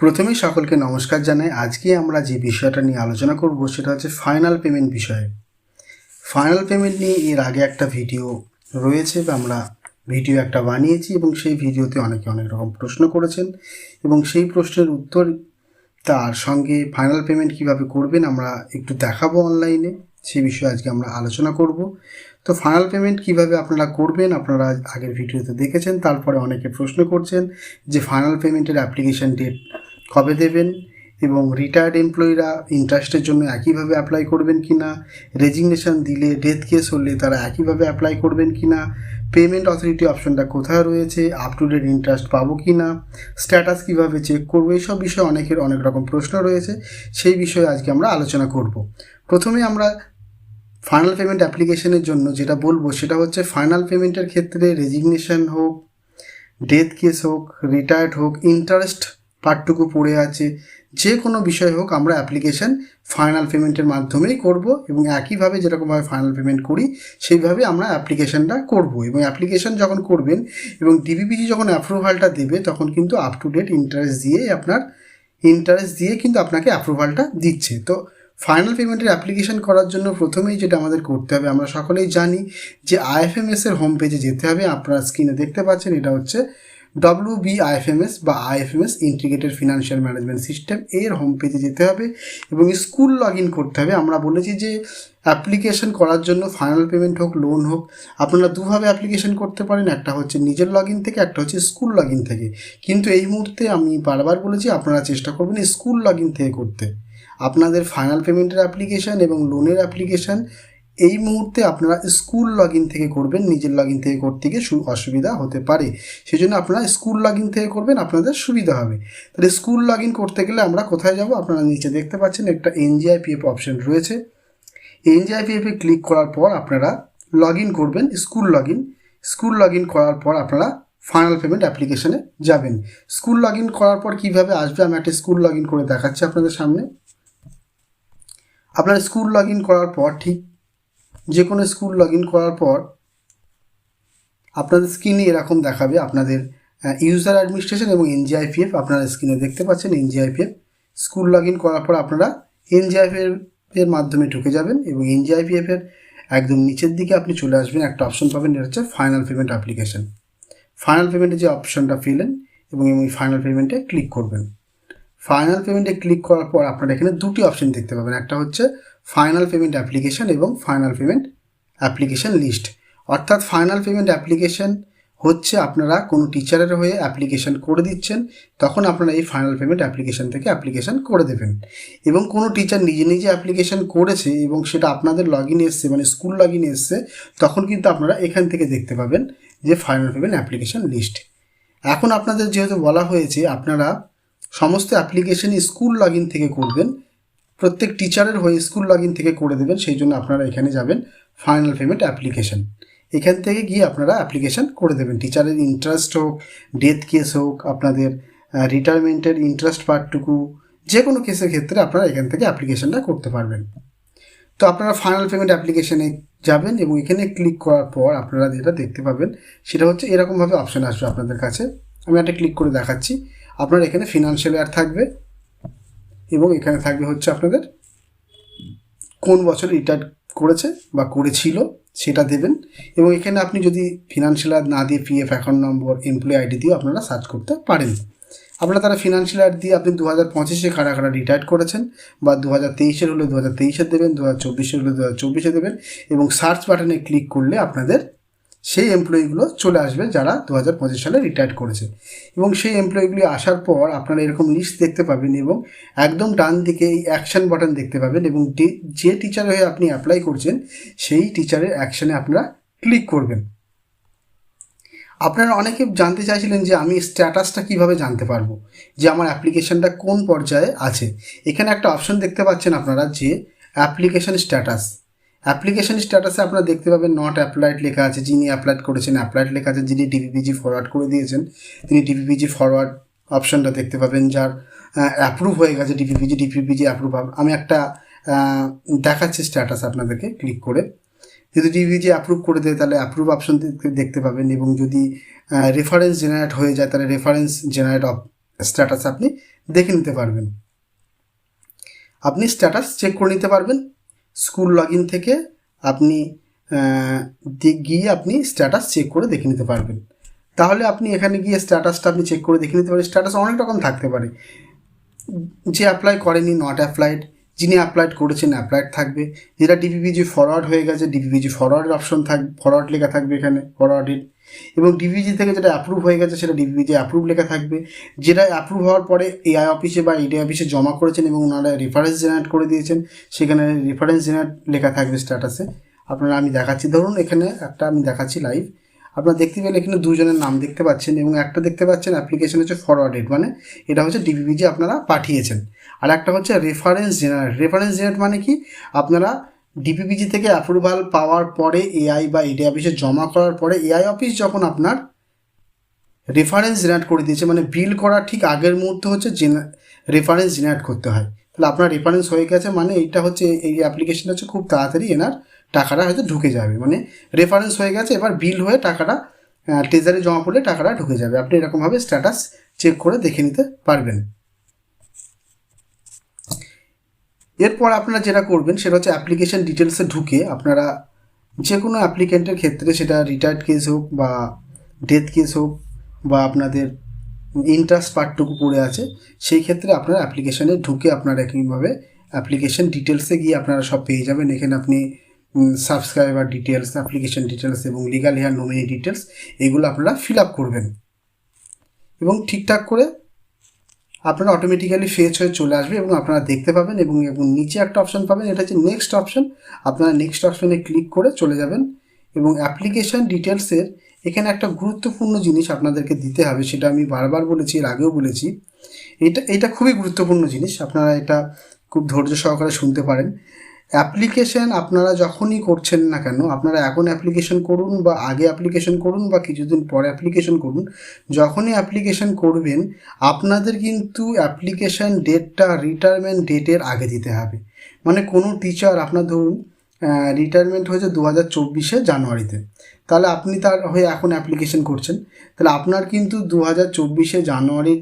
প্রথমেই সকলকে নমস্কার জানাই। আজকে আমরা যে বিষয়টা নিয়ে আলোচনা করব সেটা হচ্ছে ফাইনাল পেমেন্ট বিষয়ে। ফাইনাল পেমেন্ট নিয়ে এর আগে একটা ভিডিও রয়েছে বা আমরা ভিডিও একটা বানিয়েছি এবং সেই ভিডিওতে অনেকে অনেক রকম প্রশ্ন করেছেন এবং সেই প্রশ্নের উত্তর তার সঙ্গে ফাইনাল পেমেন্ট কীভাবে করবেন আমরা একটু দেখাবো অনলাইনে সেই বিষয়ে আজকে আমরা আলোচনা করব। তো ফাইনাল পেমেন্ট কীভাবে আপনারা করবেন আপনারা আগের ভিডিওতে দেখেছেন, তারপরে অনেকে প্রশ্ন করছেন যে ফাইনাল পেমেন্টের অ্যাপ্লিকেশন ডেট কবে দেবেন এবং রিটায়ার্ড এমপ্লয়িরা ইন্টারেস্টের জন্য একইভাবে অ্যাপ্লাই করবেন কি না রেজিগনেশন দিলে ডেথ কেস হলে তারা একইভাবে অ্যাপ্লাই করবেন কি না পেমেন্ট অথরিটি অপশনটা কোথায় রয়েছে? আপ টু ডেট ইন্টারেস্ট পাবো কি না স্ট্যাটাস কীভাবে চেক করব? এইসব বিষয়ে অনেকের অনেক রকম প্রশ্ন রয়েছে। সেই বিষয়ে আজকে আমরা আলোচনা করব। প্রথমে আমরা ফাইনাল পেমেন্ট অ্যাপ্লিকেশনের জন্য যেটা বলব সেটা হচ্ছে ফাইনাল পেমেন্টের ক্ষেত্রে রেজিগনেশন হোক ডেথ কেস হোক রিটায়ার্ড হোক ইন্টারেস্ট পার্টটুকু পড়ে আছে। যে কোনো বিষয় হোক আমরা অ্যাপ্লিকেশন ফাইনাল পেমেন্টের মাধ্যমেই করব এবং একইভাবে যেরকমভাবে ফাইনাল পেমেন্ট করি, সেইভাবে আমরা অ্যাপ্লিকেশনটা করব এবং অ্যাপ্লিকেশন যখন করবেন এবং ডিবিপিজি যখন অ্যাপ্রুভালটা দেবে, তখন কিন্তু আপ টু ডেট ইন্টারেস্ট দিয়ে আপনার ইন্টারেস্ট দিয়ে কিন্তু আপনাকে অ্যাপ্রুভালটা দিচ্ছে। তো ফাইনাল পেমেন্টের অ্যাপ্লিকেশন করার জন্য প্রথমেই যেটা আমাদের করতে হবে, আমরা সকলেই জানি যে আইএফএমএস এর হোম পেজে যেতে হবে। আপনারা স্ক্রিনে দেখতে পাচ্ছেন, এটা হচ্ছে ডব্লিউ বি আইএফএমএস বা IFMS integrated financial management system এর হোম পেজে যেতে হবে এবং স্কুল লগ ইন করতে হবে। আমরা বলেছি যে অ্যাপ্লিকেশন করার জন্য ফাইনাল পেমেন্ট হোক লোন হোক, আপনারা দুভাবে অ্যাপ্লিকেশন করতে পারেন। একটা হচ্ছে নিজের লগ ইন থেকে, একটা হচ্ছে স্কুল লগ ইন থেকে। কিন্তু এই মুহূর্তে আমি বারবার বলেছি, আপনারা চেষ্টা করবেন স্কুল লগ ইন থেকে করতে। আপনাদের ফাইনাল পেমেন্টের অ্যাপ্লিকেশান এবং লোনের অ্যাপ্লিকেশান এই মুহূর্তে আপনারা স্কুল লগ থেকে করবেন, নিজের লগ থেকে করতে গিয়ে অসুবিধা হতে পারে। সেই জন্য আপনারা স্কুল লগ থেকে করবেন, আপনাদের সুবিধা হবে। তাহলে স্কুল লগ করতে গেলে আমরা কোথায় যাব? আপনারা নিচে দেখতে পাচ্ছেন একটা এনজিআইপিএফ অপশন রয়েছে। এনজিআইপিএফে ক্লিক করার পর আপনারা লগ করবেন, স্কুল লগ স্কুল লগ করার পর আপনারা ফাইনাল পেমেন্ট অ্যাপ্লিকেশনে যাবেন। স্কুল লগ করার পর কীভাবে আসবে? আমি একটা স্কুল লগ করে দেখাচ্ছি আপনাদের সামনে। আপনার স্কুল লগ করার পর ঠিক যে কোনো স্কুল লগ ইন করার পর আপনাদের স্ক্রিনে এরকম দেখাবে আপনাদের ইউজার অ্যাডমিনিস্ট্রেশন এবং এনজিআইপিএফ আপনারা স্ক্রিনে দেখতে পাচ্ছেন এনজিআইপিএফ স্কুল লগ ইন করার পর আপনারা এনজিআইপিএফ এর মাধ্যমে ঢুকে যাবেন এবং এনজিআইপিএফ এর একদম নিচের দিকে আপনি চলে আসবেন। একটা অপশন পাবেন, এটা হচ্ছে ফাইনাল পেমেন্ট অ্যাপ্লিকেশন ফাইনাল পেমেন্টে যে অপশনটা পেলেন এবং এই ফাইনাল পেমেন্টে ক্লিক করবেন। ফাইনাল পেমেন্টে ক্লিক করার পর আপনারা এখানে দুটি অপশন দেখতে পাবেন। একটা হচ্ছে ফাইনাল পেমেন্ট অ্যাপ্লিকেশন এবং ফাইনাল পেমেন্ট অ্যাপ্লিকেশন লিস্ট অর্থাৎ ফাইনাল পেমেন্ট অ্যাপ্লিকেশন হচ্ছে আপনারা কোনো টিচারের হয়ে অ্যাপ্লিকেশন করে দিচ্ছেন, তখন আপনারা এই ফাইনাল পেমেন্ট অ্যাপ্লিকেশন থেকে অ্যাপ্লিকেশন করে দেবেন। এবং কোনো টিচার নিজে নিজে অ্যাপ্লিকেশন করেছে এবং সেটা আপনাদের লগ ইন এসছে মানে স্কুল লগ ইন এসছে, তখন কিন্তু আপনারা এখান থেকে দেখতে পাবেন যে ফাইনাল পেমেন্ট অ্যাপ্লিকেশন লিস্ট এখন আপনাদের যেহেতু বলা হয়েছে, আপনারা সমস্ত অ্যাপ্লিকেশনই স্কুল লগ ইন থেকে করবেন প্রত্যেক টিচারের হয়ে স্কুল লগ থেকে করে দেবেন, সেই জন্য আপনারা এখানে যাবেন ফাইনাল পেমেন্ট অ্যাপ্লিকেশন এখান থেকে গিয়ে আপনারা অ্যাপ্লিকেশন করে দেবেন। টিচারের ইন্টারেস্ট হোক ডেথ কেস হোক, আপনাদের রিটায়ারমেন্টের ইন্টারেস্ট পার্টটুকু যে কোনো কেসের ক্ষেত্রে আপনারা এখান থেকে অ্যাপ্লিকেশানটা করতে পারবেন। তো আপনারা ফাইনাল পেমেন্ট অ্যাপ্লিকেশনে যাবেন এবং এখানে ক্লিক করার পর আপনারা যেটা দেখতে পাবেন, সেটা হচ্ছে এরকমভাবে অপশন আসবে আপনাদের কাছে। আমি একটা ক্লিক করে দেখাচ্ছি। আপনার এখানে ফিনান্সিয়াল ইয়ার থাকবে। এবং এখানে থাকবে হচ্ছে আপনাদের কোন বছর রিটায়ার করেছে বা করেছিল সেটা দেবেন। এবং এখানে আপনি যদি ফিনান্সিয়াল ইয়ার না দিয়ে PF account number employee ID দিয়েও আপনারা সার্চ করতে পারেন। আপনারা তারা ফিনান্সিয়াল ইয়ার দিয়ে আপনি দু হাজার পঁচিশে কারা কারা রিটায়ার করেছেন বা দু হাজার তেইশের হলে দু হাজার তেইশের দেবেন দু হাজার চব্বিশের হলে দু হাজার চব্বিশে দেবেন এবং সার্চ বাটনে ক্লিক করলে আপনাদের সেই এমপ্লয়িগুলো চলে আসবে যারা দু হাজার পঁচিশ সালে রিটায়ার করেছে। এবং সেই এমপ্লয়িগুলি আসার পর আপনারা এরকম লিস্ট দেখতে পাবেন এবং একদম ডান দিকে এই অ্যাকশন বাটন দেখতে পাবেন এবং যে- টিচার হয়ে আপনি অ্যাপ্লাই করছেন, সেই টিচারের অ্যাকশানে আপনারা ক্লিক করবেন। আপনারা অনেকে জানতে চাইছিলেন যে আমি স্ট্যাটাসটা কীভাবে জানতে পারব? যে আমার অ্যাপ্লিকেশনটা কোন পর্যায়ে আছে? এখানে একটা অপশন দেখতে পাচ্ছেন আপনারা যে অ্যাপ্লিকেশন স্ট্যাটাস অ্যাপ্লিকেশন স্ট্যাটাসে আপনারা দেখতে পাবেন নট অ্যাপ্লাইড লেখা আছে, যিনি অ্যাপ্লাইড করেছেন অ্যাপ্লাইড লেখা আছে, যিনি ডিপিপিজি ফরওয়ার্ড করে দিয়েছেন, তিনি ডিপিপিজি ফরওয়ার্ড অপশনটা দেখতে পাবেন, যার অ্যাপ্রুভ হয়ে গেছে ডিপিপিজি ডিপিপিজি অ্যাপ্রুভ আমি একটা দেখাচ্ছি স্ট্যাটাস আপনাদেরকে ক্লিক করে। যদি ডিভিজি অ্যাপ্রুভ করে দেয়, তাহলে অ্যাপ্রুভ অপশন দেখতে পাবেন এবং যদি রেফারেন্স জেনারেট হয়ে যায়, তাহলে রেফারেন্স জেনারেট অফ স্ট্যাটাস আপনি দেখে নিতে পারবেন। আপনি স্ট্যাটাস চেক করে নিতে পারবেন। স্কুল লগ ইন থেকে আপনি গিয়ে আপনি স্ট্যাটাস চেক করে দেখে নিতে পারবেন। তাহলে আপনি এখানে গিয়ে স্ট্যাটাসটা আপনি চেক করে দেখে নিতে পারেন। স্ট্যাটাস অনেক রকম থাকতে পারে। যে অ্যাপ্লাই করেনি নট অ্যাপ্লাইড যিনি অ্যাপ্লাইড করেছেন অ্যাপ্লাইড থাকবে। যেটা ডিপিপিজি ফরওয়ার্ড হয়ে গেছে ডিপিপিজি ফরওয়ার্ড অপশন থাক ফরওয়ার্ড লেখা থাকবে এখানে ফরওয়ার্ডেড এবং ডিপিজি থেকে যেটা অ্যাপ্রুভ হয়ে গেছে, সেটা ডিপিপিজি অ্যাপ্রুভ লেখা থাকবে। যেটা অ্যাপ্রুভ হওয়ার পরে এআই অফিসে বা ইডি অফিসে জমা করেছেন এবং ওনারা রেফারেন্স জেনারেট করে দিয়েছেন, সেখানে রেফারেন্স জেনারেট লেখা থাকবে স্ট্যাটাসে আপনারা, আমি দেখাচ্ছি। ধরুন, এখানে একটা আমি দেখাচ্ছি লাইভ আপনারা দেখতে পেলে এখানে দুজনের নাম দেখতে পাচ্ছেন এবং একটা দেখতে পাচ্ছেন অ্যাপ্লিকেশন হচ্ছে ফরওয়ার্ডেড মানে এটা হচ্ছে ডিপিপিজি আপনারা পাঠিয়েছেন। আর একটা হচ্ছে রেফারেন্স জেনারেট রেফারেন্স জেনারেট মানে কি? আপনারা ডিপিপিজি থেকে অ্যাপ্রুভাল পাওয়ার পরে এআই বা ইডি অফিসে জমা করার পরে এআই অফিস যখন আপনার রেফারেন্স জেনারেট করে দিয়েছে মানে বিল করার ঠিক আগের মুহূর্তে হচ্ছে রেফারেন্স জেনারেট করতে হয়। তাহলে আপনার রেফারেন্স হয়ে গেছে মানে এইটা হচ্ছে এই অ্যাপ্লিকেশনটা হচ্ছে খুব তাড়াতাড়ি এনার টাকাটা হয়তো ঢুকে যাবে। মানে রেফারেন্স হয়ে গেছে, এবার বিল হয়ে টাকাটা ট্রেজারে জমা পড়লে টাকাটা ঢুকে যাবে। আপনি এরকমভাবে স্ট্যাটাস চেক করে দেখে নিতে পারবেন। এরপর আপনারা যেটা করবেন, সেটা হচ্ছে অ্যাপ্লিকেশন ডিটেলসে ঢুকে আপনারা যে কোনো অ্যাপ্লিকেন্টের ক্ষেত্রে সেটা রিটায়ার্ড কেস হোক বা ডেথ কেস হোক বা আপনাদের ইন্টারেস্ট পার্টটুকু পড়ে আছে, সেই ক্ষেত্রে আপনার অ্যাপ্লিকেশানে ঢুকে আপনারা একইভাবে অ্যাপ্লিকেশন ডিটেলসে গিয়ে আপনারা সব পেয়ে যাবেন। এখানে আপনি সাবস্ক্রাইবার ডিটেলস অ্যাপ্লিকেশন ডিটেলস এবং লিগাল হেয়ার নমিনি ডিটেলস এগুলো আপনারা ফিল আপ করবেন। এবং ঠিকঠাক করে আপনারা অটোমেটিক্যালি ফেচ হয়ে চলে আসবে এবং আপনারা দেখতে পাবেন এবং এবং নিচে একটা অপশন পাবেন, এটা হচ্ছে নেক্সট অপশন আপনারা নেক্সট অপশনে ক্লিক করে চলে যাবেন এবং অ্যাপ্লিকেশান ডিটেলসের এখানে একটা গুরুত্বপূর্ণ জিনিস আপনাদেরকে দিতে হবে, সেটা আমি বারবার বলেছি, এর আগেও বলেছি। এটা এটা খুবই গুরুত্বপূর্ণ জিনিস, আপনারা এটা খুব ধৈর্য সহকারে শুনতে পারেন। অ্যাপ্লিকেশন আপনারা যখনই করছেন না কেন, আপনারা এখন অ্যাপ্লিকেশন করুন বা আগে অ্যাপ্লিকেশন করুন বা কিছুদিন পরে অ্যাপ্লিকেশন করুন, যখনই অ্যাপ্লিকেশন করবেন, আপনাদের কিন্তু অ্যাপ্লিকেশান ডেটটা রিটায়ারমেন্ট ডেটের আগে দিতে হবে। মানে কোনো টিচার আপনার ধরুন রিটায়ারমেন্ট হয়েছে দু হাজার চব্বিশে জানুয়ারিতে। তাহলে আপনি তার হয়ে এখন অ্যাপ্লিকেশন করছেন। তাহলে আপনার কিন্তু দু হাজার চব্বিশে জানুয়ারি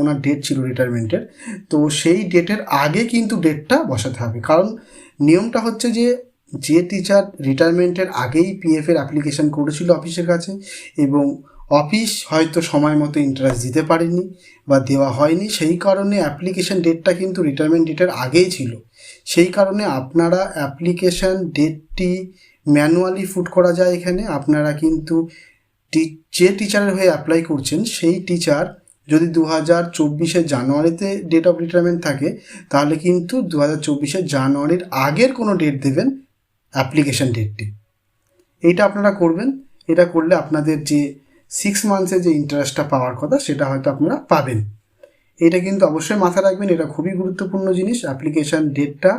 ওনার ডেট ছিল রিটায়ারমেন্টের তো সেই ডেটের আগে কিন্তু ডেটটা বসাতে হবে। কারণ নিয়মটা হচ্ছে যে যে টিচার রিটায়ারমেন্টের আগেই পিএফের অ্যাপ্লিকেশন করেছিল অফিসের কাছে এবং অফিস হয়তো সময় মতো ইন্টারেস্ট দিতে পারেনি বা দেওয়া হয়নি, সেই কারণে অ্যাপ্লিকেশন ডেটটা কিন্তু রিটায়ারমেন্ট ডেটের আগেই ছিল। সেই কারণে আপনারা অ্যাপ্লিকেশান ডেটটি ম্যানুয়ালি ফুট করা যায় এখানে। আপনারা কিন্তু যে টিচারের হয়ে অ্যাপ্লাই করছেন, সেই টিচার যদি দু হাজার চব্বিশের জানুয়ারিতে ডেট অফ রিটায়ারমেন্ট থাকে, তাহলে কিন্তু দু হাজার চব্বিশের জানুয়ারির আগের কোনো ডেট দেবেন অ্যাপ্লিকেশন ডেটটি এইটা আপনারা করবেন। এটা করলে আপনাদের যে সিক্স মান্থসে যে ইন্টারেস্টটা পাওয়ার কথা, সেটা হয়তো আপনারা পাবেন। এটা কিন্তু অবশ্যই মাথায় রাখবেন, এটা খুবই গুরুত্বপূর্ণ জিনিস। অ্যাপ্লিকেশন ডেটটা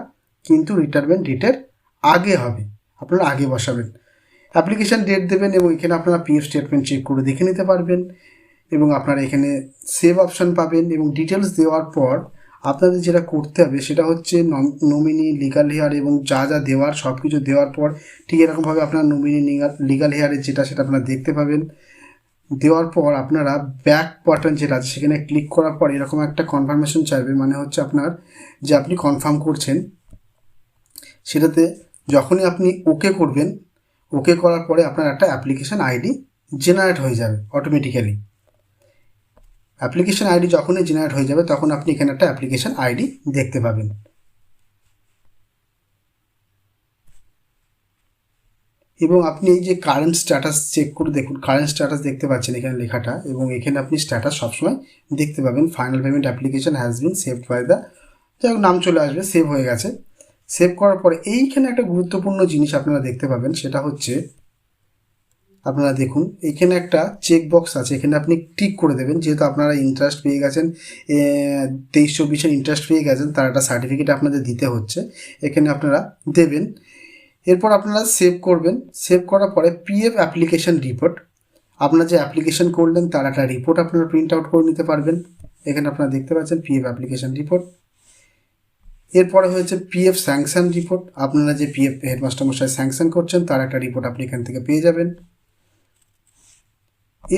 কিন্তু রিটায়ারমেন্ট ডেটের আগে হবে। আপনারা আগে বসাবেন। অ্যাপ্লিকেশন ডেট দেবেন এবং এখানে আপনারা পিএফ স্টেটমেন্ট চেক করে দেখে নিতে পারবেন এবং আপনারা এখানে সেভ অপশান পাবেন এবং ডিটেলস দেওয়ার পর আপনাদের যেটা করতে হবে সেটা হচ্ছে নমিনি লিগাল হেয়ার এবং যা যা দেওয়ার সব কিছু দেওয়ার পর ঠিক এরকমভাবে আপনার নমিনি লিগাল হেয়ারের যেটা সেটা আপনারা দেখতে পাবেন। দেওয়ার পর আপনারা ব্যাক বাটন যেটা আছে সেখানে ক্লিক করার পর এরকম একটা কনফার্মেশন চাইবে। মানে হচ্ছে আপনার যে আপনি কনফার্ম করছেন সেটাতে যখনই আপনি ওকে করবেন ওকে করার পরে আপনার একটা অ্যাপ্লিকেশন আইডি জেনারেট হয়ে যাবে অটোমেটিক্যালি অ্যাপ্লিকেশন আইডি যখনই জেনারেট হয়ে যাবে, তখন আপনি এখানে একটা অ্যাপ্লিকেশন আইডি দেখতে পাবেন। এবং আপনি এই যে কারেন্ট স্ট্যাটাস চেক করে দেখুন কারেন্ট স্ট্যাটাস দেখতে পাচ্ছেন এখানে লেখাটা, এবং এখানে আপনি স্ট্যাটাস সবসময় দেখতে পাবেন। Final payment application has been saved by the যাই নাম চলে আসবে সেভ হয়ে গেছে। সেভ করার পরে এইখানে একটা গুরুত্বপূর্ণ জিনিস আপনারা দেখতে পাবেন, সেটা হচ্ছে আপনারা দেখুন এখানে একটা চেক বক্স আছে, এখানে আপনি টিক করে দেবেন, যেহেতু আপনারা ইন্টারেস্ট পেয়ে গেছেন তেইশ চব্বিশের ইন্টারেস্ট পেয়ে গেছেন, তার একটা সার্টিফিকেট আপনাদের দিতে হচ্ছে, এখানে আপনারা দেবেন, এরপর আপনারা সেভ করবেন সেভ করার পরে পিএফ অ্যাপ্লিকেশন রিপোর্ট আপনার যে অ্যাপ্লিকেশন করলেন, তার একটা রিপোর্ট আপনারা প্রিন্ট আউট করে নিতে পারবেন, এখানে আপনারা দেখতে পাচ্ছেন পিএফ অ্যাপ্লিকেশন রিপোর্ট এরপরে হয়েছে পিএফ স্যাংশন রিপোর্ট আপনারা যে পিএফ হেডমাস্টার মশাই স্যাংশন করছেন, তার একটা রিপোর্ট আপনি এখান থেকে পেয়ে যাবেন।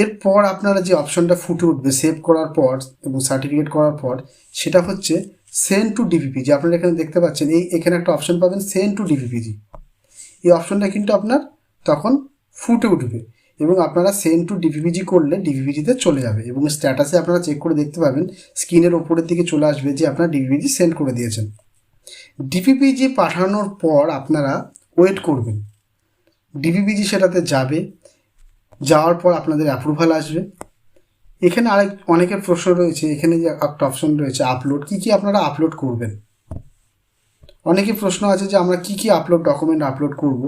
এরপর আপনারা যে অপশনটা ফুটে উঠবে সেভ করার পর এবং সার্টিফিকেট করার পর, সেটা হচ্ছে সেন্ড টু ডিভিপিজি আপনারা এখানে দেখতে পাচ্ছেন, এই এখানে একটা অপশন পাবেন সেন্ড টু ডিভিপিজি এই অপশনটা কিন্তু আপনার তখন ফুটে উঠবে। এবং আপনারা সেন্ড টু ডিভিপিজি করলে ডিভিপিজিতে চলে যাবে এবং স্ট্যাটাসে আপনারা চেক করে দেখতে পাবেন স্ক্রিনের ওপরের দিকে চলে আসবে যে আপনারা ডিভিপিজি সেন্ড করে দিয়েছেন। ডিভিপিজি পাঠানোর পর আপনারা ওয়েট করবেন। ডিভিপিজি সেটাতে যাবে, যাওয়ার পর আপনাদের অ্যাপ্রুভাল আসবে। এখানে আরেক, অনেকের প্রশ্ন রয়েছে, এখানে যে একটা অপশন রয়েছে আপলোড কী কী আপনারা আপলোড করবেন? অনেকে প্রশ্ন আছে যে আমরা কী কী আপলোড ডকুমেন্ট আপলোড করব?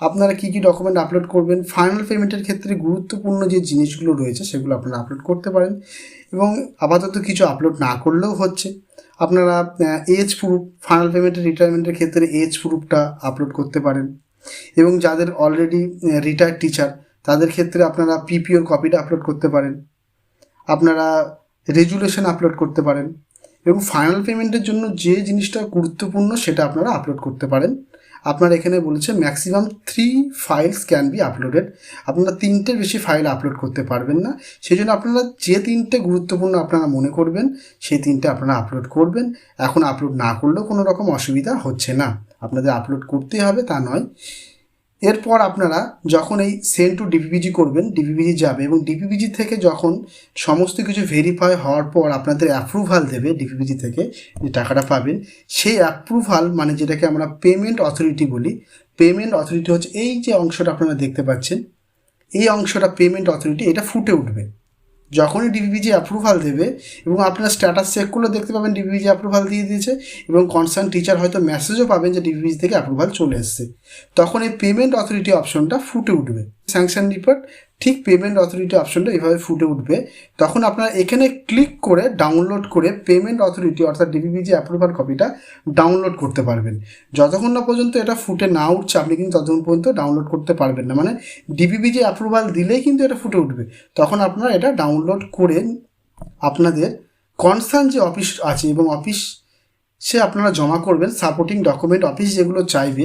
আপনারা কী কী ডকুমেন্ট আপলোড করবেন? ফাইনাল পেমেন্টের ক্ষেত্রে গুরুত্বপূর্ণ যে জিনিসগুলো রয়েছে, সেগুলো আপনারা আপলোড করতে পারেন। এবং আপাতত কিছু আপলোড না করলেও হচ্ছে। আপনারা এজ প্রুফ ফাইনাল পেমেন্টের রিটায়ারমেন্টের ক্ষেত্রে এজ প্রুফটা আপলোড করতে পারেন। এবং যাদের অলরেডি রিটায়ার্ড টিচার তাদের ক্ষেত্রে আপনারা পিপিওর কপিটা আপলোড করতে পারেন। আপনারা রেজুলেশন আপলোড করতে পারেন। এবং ফাইনাল পেমেন্টের জন্য যে জিনিসটা গুরুত্বপূর্ণ, সেটা আপনারা আপলোড করতে পারেন। আপনার এখানে বলেছে maximum three files can be uploaded আপনারা তিনটের বেশি ফাইল আপলোড করতে পারবেন না। সেই জন্য আপনারা যে তিনটে গুরুত্বপূর্ণ আপনারা মনে করবেন, সেই তিনটে আপনারা আপলোড করবেন। এখন আপলোড না করলেও কোনো রকম অসুবিধা হচ্ছে না। আপনাদের আপলোড করতেই হবে, তা নয়। এরপর আপনারা যখন এই সেন্ড টু ডিপিপিজি করবেন ডিপিপিজি যাবে এবং ডিপিপিজি থেকে যখন সমস্ত কিছু ভেরিফাই হওয়ার পর আপনাদের অ্যাপ্রুভাল দেবে ডিপিপিজি থেকে যে টাকাটা পাবেন, সেই অ্যাপ্রুভাল মানে যেটাকে আমরা পেমেন্ট অথরিটি বলি। পেমেন্ট অথরিটি হচ্ছে এই যে অংশটা আপনারা দেখতে পাচ্ছেন, এই অংশটা পেমেন্ট অথরিটি এটা ফুটে উঠবে। যখনই ডিবিপিজি অ্যাপ্রুভাল দেবে এবং আপনার স্ট্যাটাস চেক করলে দেখতে পাবেন ডিবিপিজি অ্যাপ্রুভাল দিয়ে দিয়েছে এবং কনসার্ন টিচার হয়তো মেসেজও পাবেন যে ডিবিপিজি থেকে অ্যাপ্রুভাল চলে এসছে। তখন এই পেমেন্ট অথরিটি অপশনটা ফুটে উঠবে। স্যাংশন রিপোর্ট ঠিক পেমেন্ট অথরিটি অপশনটা এভাবে ফুটে উঠবে। তখন আপনারা এখানে ক্লিক করে ডাউনলোড করে পেমেন্ট অথরিটি অর্থাৎ ডিবিপিজি অ্যাপ্রুভাল কপিটা ডাউনলোড করতে পারবেন। যতক্ষণ না পর্যন্ত এটা ফুটে না উঠছে, আপনি কিন্তু ততক্ষণ পর্যন্ত ডাউনলোড করতে পারবেন না। মানে ডিবিপিজি অ্যাপ্রুভাল দিলেই কিন্তু এটা ফুটে উঠবে। তখন আপনারা এটা ডাউনলোড করে আপনাদের কনসার্ন যে অফিস আছে এবং অফিস সে আপনারা জমা করবেন সাপোর্টিং ডকুমেন্ট অফিস যেগুলো চাইবে,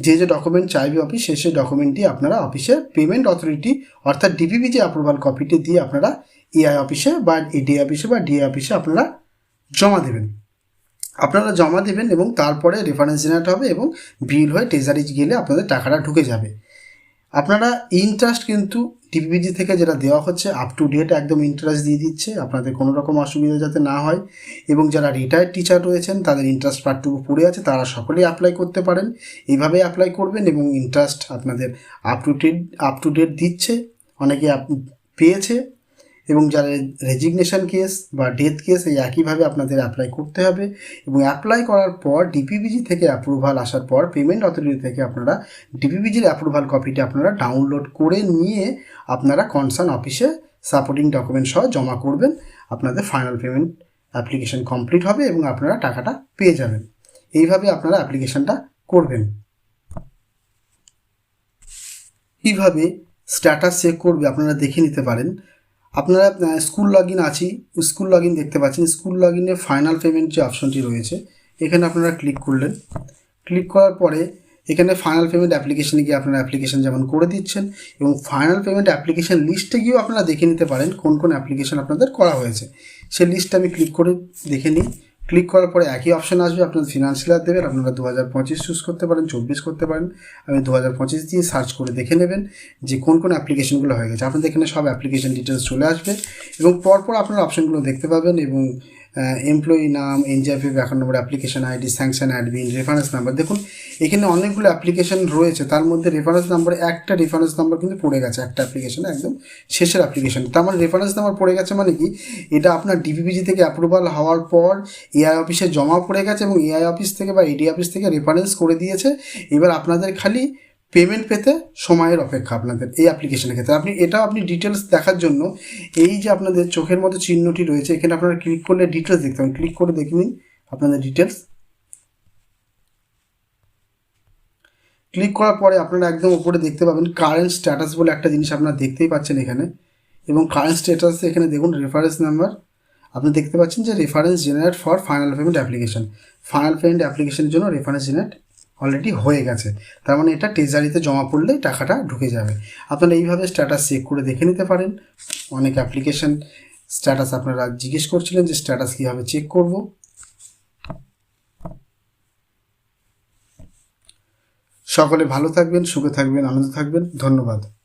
যে যে ডকুমেন্ট চাইবে অফিস সে সে ডকুমেন্টটি আপনারা অফিসের পেমেন্ট অথরিটি অর্থাৎ ডিপিপি যে অ্যাপ্রুভাল কপিটি দিয়ে আপনারা এআই অফিসে বা এডি অফিসে বা ডিএ অফিসে আপনারা জমা দেবেন। আপনারা জমা দেবেন এবং তারপরে রেফারেন্স জেনারেট হবে এবং বিল হয়ে ট্রেজারি গেলে আপনাদের টাকাটা ঢুকে যাবে। আপনারা ইন্টারেস্ট কিন্তু টিপিপিজি থেকে যেটা দেওয়া হচ্ছে আপ টু ডেট একদম ইন্টারেস্ট দিয়ে দিচ্ছে, আপনাদের কোনো রকম অসুবিধা যাতে না হয়। এবং যারা রিটায়ার্ড টিচার রয়েছেন, তাদের ইন্টারেস্ট পার্টটুকু পড়ে আছে, তারা সকলেই অ্যাপ্লাই করতে পারেন। এইভাবে অ্যাপ্লাই করবেন এবং ইন্টারেস্ট আপনাদের up to date up to date দিচ্ছে। অনেকে পেয়েছে। এবং যারা রেজিগনেশন কেস বা ডেথ কেস এই একইভাবে আপনাদের অ্যাপ্লাই করতে হবে এবং অ্যাপ্লাই করার পর ডিপিপিজি থেকে অ্যাপ্রুভাল আসার পর পেমেন্ট অথরিটি থেকে আপনারা ডিপিপিজির অ্যাপ্রুভাল কপিটি আপনারা ডাউনলোড করে নিয়ে আপনারা কনসার্ন অফিসে সাপোর্টিং ডকুমেন্ট সহ জমা করবেন। আপনাদের ফাইনাল পেমেন্ট অ্যাপ্লিকেশন কমপ্লিট হবে এবং আপনারা টাকাটা পেয়ে যাবেন। এইভাবে আপনারা অ্যাপ্লিকেশনটা করবেন। কীভাবে স্ট্যাটাস চেক করবে, আপনারা দেখে নিতে পারেন। আপনারা স্কুল লগ ইন আছি স্কুল লগ ইন দেখতে পাচ্ছেন। স্কুল লগ ইনে ফাইনাল পেমেন্ট যে অপশনটি রয়েছে, এখানে আপনারা ক্লিক করলেন। ক্লিক করার পরে এখানে ফাইনাল পেমেন্ট অ্যাপ্লিকেশানে গিয়ে আপনারা অ্যাপ্লিকেশান যেমন করে দিচ্ছেন এবং ফাইনাল পেমেন্ট অ্যাপ্লিকেশান লিস্টে গিয়েও আপনারা দেখে নিতে পারেন কোন কোন অ্যাপ্লিকেশান আপনাদের করা হয়েছে। সেই লিস্টটা আমি ক্লিক করে দেখে নিই। ক্লিক করার পরে একই অপশন আসবে, আপনার ফিনান্সিয়াল দেবেন, আপনারা দু হাজার পঁচিশ চুজ করতে পারেন, চব্বিশ করতে পারেন। আমি দু হাজার পঁচিশ দিয়ে সার্চ করে দেখে নেবেন যে কোন কোন অ্যাপ্লিকেশনগুলো হয়ে গেছে। আপনাদের এখানে সব অ্যাপ্লিকেশন ডিটেলস চলে আসবে এবং পরপর আপনারা অপশানগুলো দেখতে পাবেন এবং এমপ্লয়ি নাম NGIP account number application ID sanction admin reference number দেখুন, এখানে অনেকগুলো অ্যাপ্লিকেশন রয়েছে। তার মধ্যে রেফারেন্স নাম্বার একটা রেফারেন্স নাম্বার কিন্তু পড়ে গেছে, একটা অ্যাপ্লিকেশনে একদম শেষের অ্যাপ্লিকেশন তার মানে রেফারেন্স নাম্বার পড়ে গেছে মানে কি? এটা আপনার ডিপিপিজি থেকে অ্যাপ্রুভাল হওয়ার পর এআই অফিসে জমা পড়ে গেছে এবং এআই অফিস থেকে বা এডি অফিস থেকে রেফারেন্স করে দিয়েছে। এবার আপনাদের খালি পেমেন্ট পেতে সময়ের অপেক্ষা আপনাদের এই অ্যাপ্লিকেশনের ক্ষেত্রে। আপনি এটাও আপনি ডিটেলস দেখার জন্য এই যে আপনাদের চোখের মতো চিহ্নটি রয়েছে, এখানে আপনারা ক্লিক করলে ডিটেলস দেখতে পাবেন ক্লিক করে দেখে নিন আপনাদের ডিটেলস ক্লিক করার পরে আপনারা একদম উপরে দেখতে পাবেন কারেন্ট স্ট্যাটাস বলে একটা জিনিস আপনারা দেখতেই পাচ্ছেন এখানে। এবং কারেন্ট স্ট্যাটাস এখানে দেখুন রেফারেন্স নাম্বার আপনি দেখতে পাচ্ছেন যে reference generate for final payment application final payment অ্যাপ্লিকেশনের জন্য রেফারেন্স জেনারেট অলরেডি হয়ে গেছে। তার মানে এটা ট্রেজারিতে জমা পড়লে টাকাটা ঢুকে যাবে। আপনারা এইভাবে স্ট্যাটাস চেক করে দেখে নিতে পারেন। অনেক অ্যাপ্লিকেশন স্ট্যাটাস আপনারা জিজ্ঞেস করছিলেন যে স্ট্যাটাস কীভাবে চেক করব। সকলে ভালো থাকবেন, সুখে থাকবেন, আনন্দ থাকবেন। ধন্যবাদ।